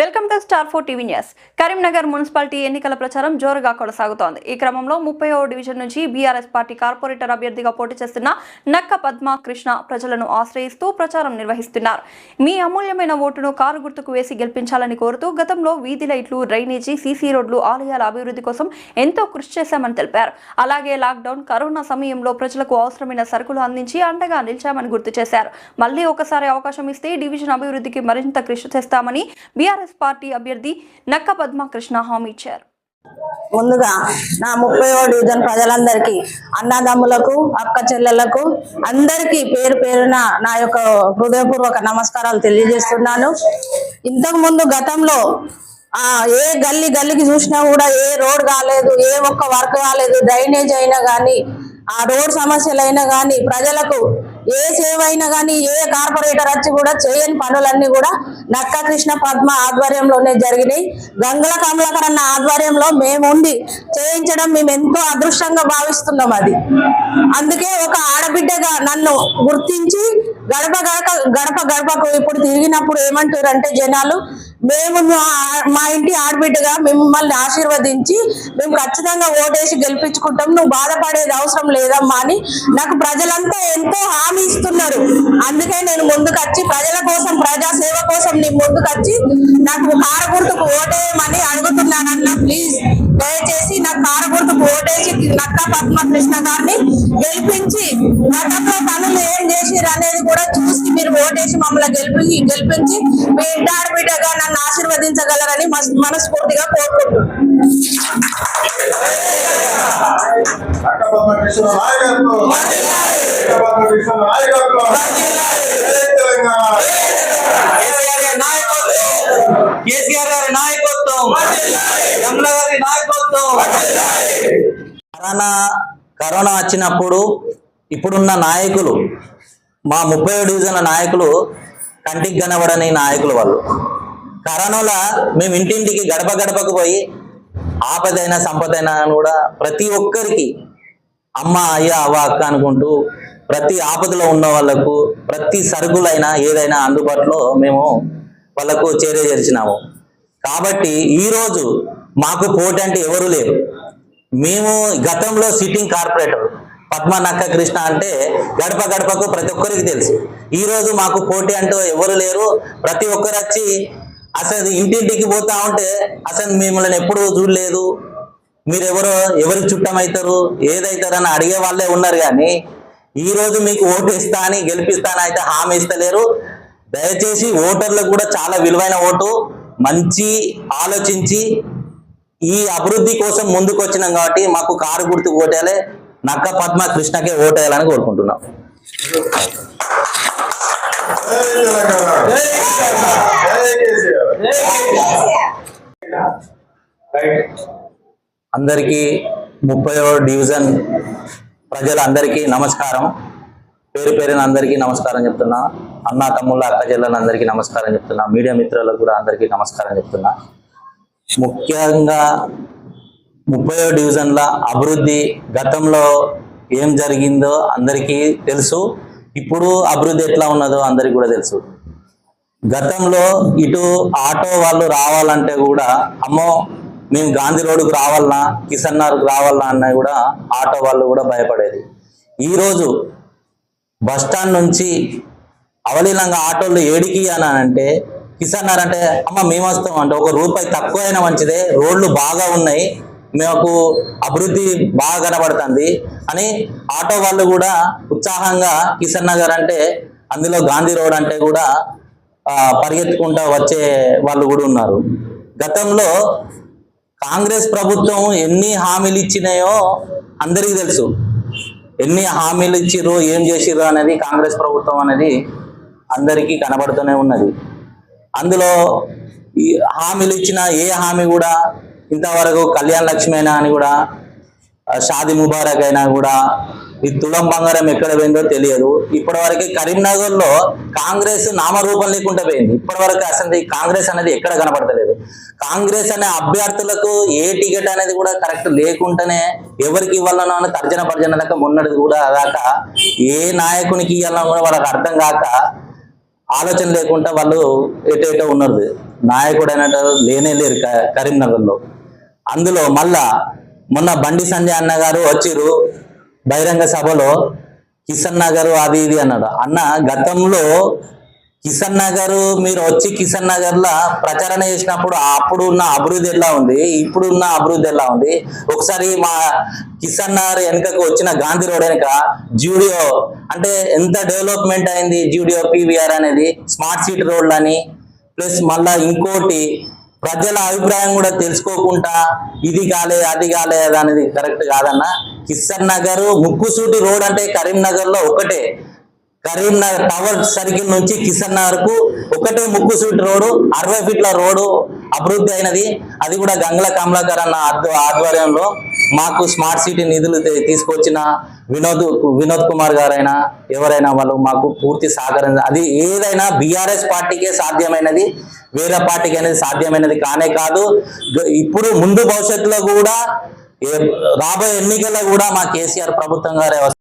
Welcome to star four TV news. Karimnagar municipality ఎన్నికల ప్రచారం జోరుగా కొనసాగుతోంది. ఈ క్రమంలో ముప్పై డివిజన్ నుంచి బీఆర్ఎస్ పార్టీ కార్పొరేటర్ అభ్యర్థిగా పోటీ చేస్తున్న నక్క పద్మ కృష్ణ ప్రజలను ఆశ్రయిస్తూ ప్రచారం నిర్వహిస్తున్నారు. మీ అమూల్యమైన ఓటును కారు గుర్తుకు వేసి గెలిపించాలని కోరుతూ గతంలో వీధి లైట్లు డ్రైనేజీ సీసీ రోడ్లు ఆలయాల అభివృద్ధి కోసం ఎంతో కృషి చేశామని తెలిపారు. అలాగే లాక్డౌన్ కరోనా సమయంలో ప్రజలకు అవసరమైన సరుకులు అందించి అండగా నిలిచామని గుర్తు చేశారు. మళ్ళీ ఒకసారి అవకాశం ఇస్తే డివిజన్ అభివృద్ధికి మరింత కృషి చేస్తామని బీఆర్ఎస్ పార్టీ అభ్యర్థి నక్క పద్మకృష్ణ హామీ ఇచ్చారు. ముందుగా నా ముప్పై డివిజన్ ప్రజలందరికీ అన్నదమ్ములకు అక్క చెల్లెలకు అందరికీ పేరు పేరున నా యొక్క హృదయపూర్వక నమస్కారాలు తెలియజేస్తున్నాను. ఇంతకు ముందు గతంలో ఆ ఏ గల్లి గల్లీకి చూసినా కూడా ఏ రోడ్ కాలేదు ఏ ఒక్క వర్క్ కాలేదు డ్రైనేజ్ అయినా కానీ ఆ రోడ్ సమస్యలు అయినా కానీ ప్రజలకు ఏ సేవ అయినా కానీ ఏ కార్పొరేటర్ వచ్చి కూడా చేయని పనులన్నీ కూడా నక్క కృష్ణ పద్మ ఆధ్వర్యంలోనే జరిగినాయి. గంగుల కమలాకర్ అన్న ఆధ్వర్యంలో మేముండి చేయించడం మేము ఎంతో అదృష్టంగా భావిస్తున్నాం అది. అందుకే ఒక ఆడబిడ్డగా నన్ను గుర్తించి గడప గడప గడప గడపకు ఇప్పుడు తిరిగినప్పుడు ఏమంటారు అంటే జనాలు మేము మా- ఇంటి ఆడబిడ్డగా మిమ్మల్ని ఆశీర్వదించి మేము ఖచ్చితంగా ఓటేసి గెలిపించుకుంటాం. నువ్వు బాధపడేది అవసరం లేదమ్మా అని నాకు ప్రజలంతా ఎంతో నేను ముందుకొచ్చి ప్రజల కోసం ప్రజా సేవ కోసం నీ ముందుకొచ్చి నాకు కార గుర్తుకు ఓటేయమని అడుగుతున్నానన్న ప్లీజ్ దయచేసి నాకు కార గుర్తుకు ఓటేసి నక్క పద్మ కృష్ణ గారిని గెలిపించి గతంలో పనులు ఏం చేసిరు అనేది కూడా చూసి మీరు ఓటేసి మమ్మల్ని గెలిపి గెలిపించి మీ ఇంటి నన్ను ఆశీర్వదించగలరని మస్- మనస్ఫూర్తిగా కోరుకుంటున్నాను అక్కపద్మ కృష్ణ నాయకత్వం అక్కపద్మ కృష్ణ నాయకత్వం జై తెలంగాణ కేసీఆర్ గారి నాయకత్వం కేసీఆర్ గారి నాయకత్వం గారి నాయకత్వం. కరోనా కరోనా వచ్చినప్పుడు ఇప్పుడున్న నాయకులు మా ముప్పై డివిజన్ల నాయకులు కంటికి కనబడని నాయకులు వాళ్ళు. కరోనాలో మేము ఇంటింటికి గడప గడపకు పోయి ఆపదైనా సంపదైనా అని కూడా ప్రతి ఒక్కరికి అమ్మ అయ్య అవ్వ అక్క అనుకుంటూ ప్రతి ఆపదలో ఉన్న వాళ్ళకు ప్రతి సరుకులైనా ఏదైనా అందుబాటులో మేము వాళ్ళకు చేరేజరిచినాము కాబట్టి ఈరోజు మాకు పోటీ అంటే ఎవరు లేరు. మేము గతంలో సిట్టింగ్ కార్పొరేటర్ పద్మ నక్క కృష్ణ అంటే గడప గడపకు ప్రతి ఒక్కరికి తెలుసు. ఈరోజు మాకు పోటీ అంటూ ఎవరు లేరు. ప్రతి ఒక్కరు వచ్చి అసలు ఇంటింటికి పోతా ఉంటే అసలు మిమ్మల్ని ఎప్పుడు చూడలేదు. మీరెవరో ఎవరికి చుట్టమవుతారు ఏదైతారని అడిగే వాళ్ళే ఉన్నారు కానీ ఈ రోజు మీకు ఓటు ఇస్తా అని గెలిపిస్తానని అయితే హామీ ఇస్తలేరు. దయచేసి ఓటర్లకు కూడా చాలా విలువైన ఓటు. మంచి ఆలోచించి ఈ అభివృద్ధి కోసం ముందుకు వచ్చినాం కాబట్టి మాకు కారు గుర్తు ఓటేయాలి. నక్క పద్మ కృష్ణకే ఓటేయాలని కోరుకుంటున్నాం. అందరికీ ముప్పై డివిజన్ ప్రజలందరికీ నమస్కారం. పేరు పేరున అందరికీ నమస్కారం చెప్తున్నా. అన్న తమ్ముళ్ళ అక్క చెల్లెలందరికీ నమస్కారం చెప్తున్నా. మీడియా మిత్రులకు కూడా అందరికీ నమస్కారం చెప్తున్నా. ముఖ్యంగా ముప్పై డివిజన్ల అభివృద్ధి గతంలో ఏం జరిగిందో అందరికీ తెలుసు. ఇప్పుడు అభివృద్ధి ఎట్లా ఉన్నదో అందరికీ కూడా తెలుసు. గతంలో ఇటు ఆటో వాళ్ళు రావాలంటే కూడా అమ్మో మేము గాంధీ రోడ్డుకు రావాలన్నా కిషన్ నగర్కు రావాలన్నా అన్న కూడా ఆటో వాళ్ళు కూడా భయపడేది. ఈరోజు బస్ స్టాండ్ నుంచి అవలీలంగా ఆటోలు ఏడికి అని అంటే కిసాన్ నగర్ అంటే అమ్మ మేము వస్తాం అంటే ఒక రూపాయి తక్కువ అయినా మంచిదే రోడ్లు బాగా ఉన్నాయి మాకు అభివృద్ధి బాగా కనబడుతుంది అని ఆటో వాళ్ళు కూడా ఉత్సాహంగా కిషన్ నగర్ అంటే అందులో గాంధీ రోడ్ అంటే కూడా పరిగెత్తుకుంటూ పరిగెత్తుకుంటా వచ్చే వాళ్ళు కూడా ఉన్నారు. గతంలో కాంగ్రెస్ ప్రభుత్వం ఎన్ని హామీలు ఇచ్చినాయో అందరికీ తెలుసు. ఎన్ని హామీలు ఇచ్చిర్రు ఏం చేసిర్రు అనేది కాంగ్రెస్ ప్రభుత్వం అనేది అందరికీ కనబడుతూనే ఉన్నది. అందులో ఈ హామీలు ఇచ్చిన ఏ హామీ కూడా ఇంతవరకు కళ్యాణ లక్ష్మి అయినా అని కూడా షాది ముబారక్ అయినా కూడా ఈ తులం బంగారం ఎక్కడ పోయిందో తెలియదు. ఇప్పటివరకు కరీంనగర్లో కాంగ్రెస్ నామరూపం లేకుండా పోయింది. ఇప్పటివరకు అసలు ఈ కాంగ్రెస్ అనేది ఎక్కడ కనబడతలేదు కాంగ్రెస్ అనే అభ్యర్థులకు ఏ టికెట్ అనేది కూడా కరెక్ట్ లేకుండానే ఎవరికి ఇవ్వాలనో అని తర్జన పర్జన దాకా మొన్నటిది కూడా దాకా ఏ నాయకునికి ఇవ్వాలన్నా కూడా వాళ్ళకి అర్థం కాక ఆలోచన లేకుండా వాళ్ళు ఎటేటో ఎటో ఉన్నారు. నాయకుడు అనేటారు లేనే లేరు క- కరీంనగర్లో. అందులో మళ్ళా మొన్న బండి సంజయ్ అన్న గారు వచ్చిరు బహిరంగ సభలో కిషన్ నగర్ అది ఇది అన్నాడు. అన్న గతంలో కిషన్ నగర్ మీరు వచ్చి కిషన్ నగర్ లా ప్రచారణ చేసినప్పుడు అప్పుడు ఉన్న అభివృద్ధి ఎలా ఉంది? ఇప్పుడు ఉన్న అభివృద్ధి ఎలా ఉంది? ఒకసారి మా కిషన్ నగర్ వెనుకకు వచ్చిన గాంధీ రోడ్ వెనుక జూడియో అంటే ఎంత డెవలప్మెంట్ అయింది జూడియో పీవీఆర్ అనేది? స్మార్ట్ సిటీ రోడ్లు అని ప్లస్ మళ్ళా ఇంకోటి ప్రజల అభిప్రాయం కూడా తెలుసుకోకుండా ఇది కాలే అది కాలే అనేది కరెక్ట్ కాదన్న. కిషన్ నగర్ ముక్కుసూటి రోడ్ అంటే కరీంనగర్లో ఒకటే. కరీంనగర్ టవర్ సర్కిల్ నుంచి కిషన్ నగర్కు ఒకటే ముక్కుసూటి రోడ్డు అరవై ఫీట్ల రోడ్డు అభివృద్ధి అయినది. అది కూడా గంగల కమలాకర్ అన్న ఆధ్వర్యంలో మాకు స్మార్ట్ సిటీ నిధులు తీసుకొచ్చిన వినోద్ వినోద్ కుమార్ గారైనా ఎవరైనా వాళ్ళు మాకు పూర్తి సహకారం అది ఏదైనా బీఆర్ఎస్ పార్టీకే సాధ్యమైనది వేరే పార్టీకి అనేది సాధ్యమైనది కానే కాదు. ఇప్పుడు ముందు భవిష్యత్తులో కూడా రాబోయే ఎన్నికల్లో కూడా మా కేసీఆర్ ప్రభుత్వం గారే వస్తారు